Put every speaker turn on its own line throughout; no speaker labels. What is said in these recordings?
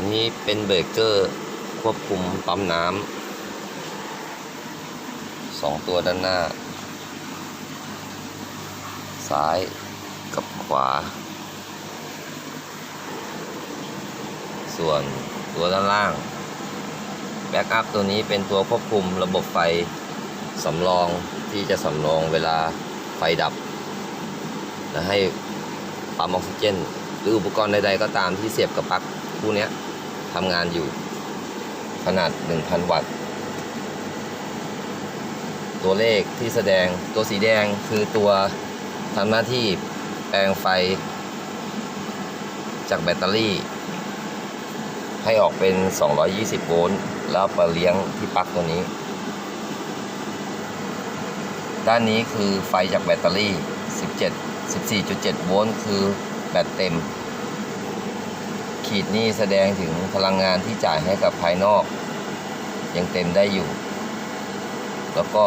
อันนี้เป็นเบรกเกอร์ควบคุมปั๊มน้ำสองตัวด้านหน้า ซ้ายกับขวา ส่วนตัวด้านล่างแบ็กอัพตัวนี้เป็นตัวควบคุมระบบไฟสำรองที่จะสำรองเวลาไฟดับ และให้ปั๊มออกซิเจน หรืออุปกรณ์ใดๆก็ตามที่เสียบกับปลั๊กคู่นี้ ทำงานอยู่ ขนาด 1,000 วัตต์ ตัวเลขที่แสดงตัวสีแดงคือตัวทำหน้าที่แปลงไฟ จากแบตเตอรี่ ให้ออกเป็น 220 โวลต์ แล้วไปเลี้ยงที่ปลั๊กตัวนี้ ด้านนี้คือไฟจากแบตเตอรี่ 17 14.7 โวลต์ คือแบตเต็ม ขีดนี้แสดงถึงพลังงานที่จ่ายให้กับภายนอก ยังเต็มได้อยู่ แล้วก็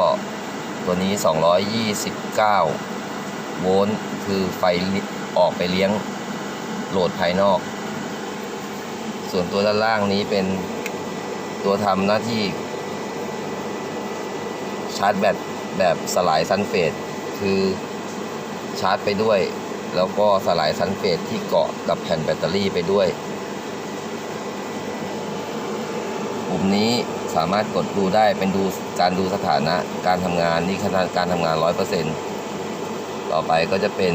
ตัวนี้ 229 โวลต์คือไฟออกไปเลี้ยงโหลดภายนอก ส่วนตัวด้านล่างนี้เป็นตัวทำหน้าที่ชาร์จแบตแบบสลายซันเฟสคือชาร์จไปด้วย แล้วก็สลายซันเฟสที่เกาะกับแผ่นแบตเตอรี่ไปด้วย ปุ่มนี้สามารถกดดูได้เป็นดูการดูสถานะการทำงานนี่ขนาดการทำงาน 100%ต่อไปก็จะเป็น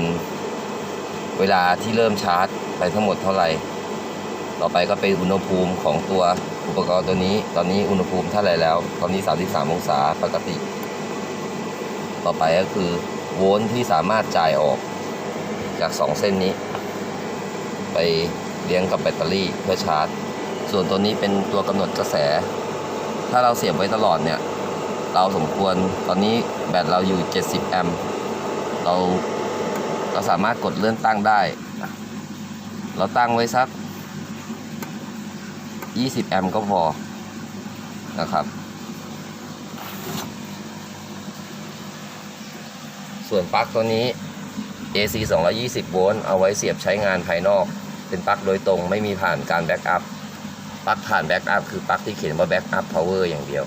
เวลาที่เริ่มชาร์จไปทั้งหมดเท่าไหร่ ต่อไปก็เป็นอุณหภูมิของตัวอุปกรณ์ตัวนี้ ตอนนี้อุณหภูมิเท่าไหร่แล้ว ตอนนี้ 33 องศาปกติ ต่อไปก็คือโวลต์ที่สามารถจ่ายออก จาก 2 เส้นนี้ ไปเลี้ยงกับแบตเตอรี่เพื่อชาร์จ ส่วนตัวนี้เป็นตัวกำหนดกระแส ถ้าเราเสียบไว้ตลอดเนี่ย เราสมควรตอนนี้แบตเราอยู่ 70 แอมป์เราเราสามารถกดเลื่อนตั้งได้เราตั้งไว้สัก 20 แอมป์ก็พอนะครับ ส่วนปลั๊กตัวนี้ AC 220 โวลต์เอาไว้เสียบใช้งานภายนอก เป็นปลั๊กโดยตรงไม่มีผ่านการแบ็กอัพ ปลั๊กผ่านแบ็กอัพคือปลั๊กที่เขียนว่าแบ็กอัพพาวเวอร์อย่างเดียว